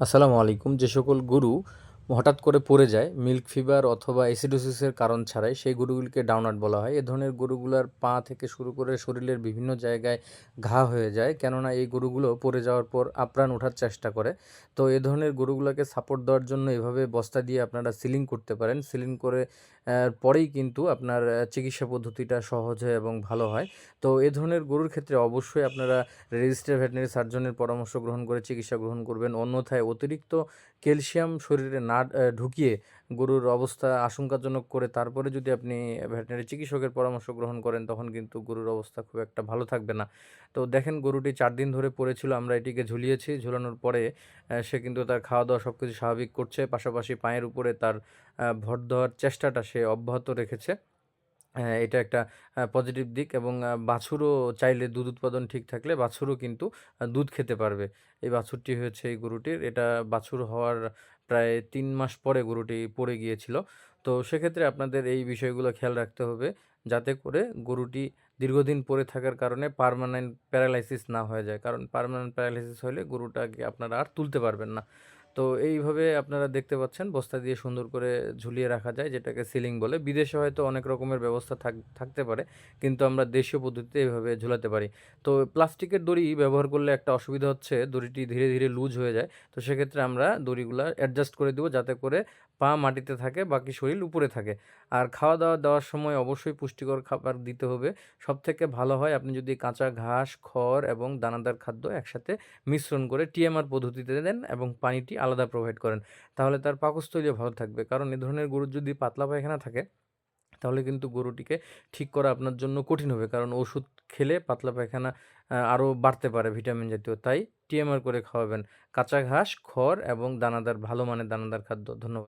আসসালামু আলাইকুম যে সকল গরু হঠাৎ করে পড়ে যায় মিল্ক ফিভার অথবা অ্যাসিডোসিসের কারণ ছাড়াই সেই গরুগুলিকে ডাউনাট বলা হয়। এ ধরনের গরুগুলোর পা থেকে শুরু করে শরীরের বিভিন্ন জায়গায় ঘা হয়ে যায়, কেননা এই গরুগুলো পড়ে যাওয়ার পর আপ্রাণ ওঠার চেষ্টা করে। তো এ ধরনের গরুগুলোকে সাপোর্ট দেওয়ার জন্য এভাবে বস্তা দিয়ে আপনারা সিলিং করতে পারেন। সিলিং করে পরেই কিন্তু আপনার চিকিৎসা পদ্ধতিটা সহজ হয় এবং ভালো হয়। তো এ ধরনের গরুর ক্ষেত্রে অবশ্যই আপনারা রেজিস্টার ভেটেনারি সার্জনের পরামর্শ গ্রহণ করে চিকিৎসা গ্রহণ করবেন। অন্যথায় অতিরিক্ত ক্যালসিয়াম শরীরে না আহ, ঢুকিয়ে গরুর অবস্থা আশঙ্কাজনক করে তারপরে যদি আপনি ভেটেনারি চিকিৎসকের পরামর্শ গ্রহণ করেন তখন কিন্তু গরুর অবস্থা খুব একটা ভালো থাকবে না। তো দেখেন গরুটি চার দিন ধরে পড়েছিল আমরা এটিকে ঝুলিয়েছি ঝুলানোর পরে সে কিন্তু তার খাওয়া দাওয়া সব কিছু স্বাভাবিক করছে পাশাপাশি পায়ের উপরে তার ভর দেওয়ার চেষ্টাটা সে অব্যাহত রেখেছে। এটা একটা পজিটিভ দিক এবং বাছুরও চাইলে দুধ উৎপাদন ঠিক থাকলে বাছুরও কিন্তু দুধ খেতে পারবে। এই বাছুরটি হয়েছে এই গরুটির। এটা বাছুর হওয়ার প্রায় তিন মাস পরে গরুটি পড়ে গিয়েছিল। তো সেক্ষেত্রে আপনাদের এই বিষয়গুলো খেয়াল রাখতে হবে যাতে করে গরুটি দীর্ঘদিন পড়ে থাকার কারণে পার্মানেন্ট প্যারালাইসিস না হয়ে যায়। কারণ পার্মানেন্ট প্যারালাইসিস হলে গরুটাকে আপনারা আর তুলতে পারবেন না। তো এইভাবে আপনারা দেখতে পাচ্ছেন বস্তা দিয়ে সুন্দর করে ঝুলিয়ে রাখা যায় যেটাকে সিলিং বলে। বিদেশে হয়তো অনেক রকমের ব্যবস্থা থাক থাকতে পারে। কিন্তু আমরা দেশীয় পদ্ধতিতে এইভাবে ঝুলাতে পারি। তো প্লাস্টিকের দড়ি ব্যবহার করলে একটা অসুবিধা হচ্ছে দড়িটি ধীরে, ধীরে লুজ হয়ে যায়। তো সেক্ষেত্রে আমরা দড়িগুলো অ্যাডজাস্ট করে দেবো যাতে করে পা মাটিতে থাকে, বাকি শরীর উপরে থাকে। আর খাওয়া-দাওয়া দেওয়ার সময় অবশ্যই পুষ্টিকর খাবার দিতে হবে। সবথেকে ভালো হয় আপনি যদি কাঁচা ঘাস, খড় এবং দানাদার খাদ্য একসাথে মিশ্রণ করে টিএমআর পদ্ধতিতে দেন এবং পানিটি আলাদা প্রোভাইড করেন। তাহলে তার পাকস্থলীও ভালো থাকবে। কারণ এ ধরনের গরুর যদি পাতলা পায়খানা থাকে তাহলে কিন্তু গরুটিকে ঠিক করা আপনার জন্য কঠিন হবে। কারণ ওষুধ খেলে পাতলা পায়খানা আরও বাড়তে পারে ভিটামিন জাতীয়। তাই টিএমআর করে খাওয়াবেন। কাঁচা ঘাস, খড় এবং দানাদার ভালো মানের দানাদার খাদ্য। ধন্যবাদ।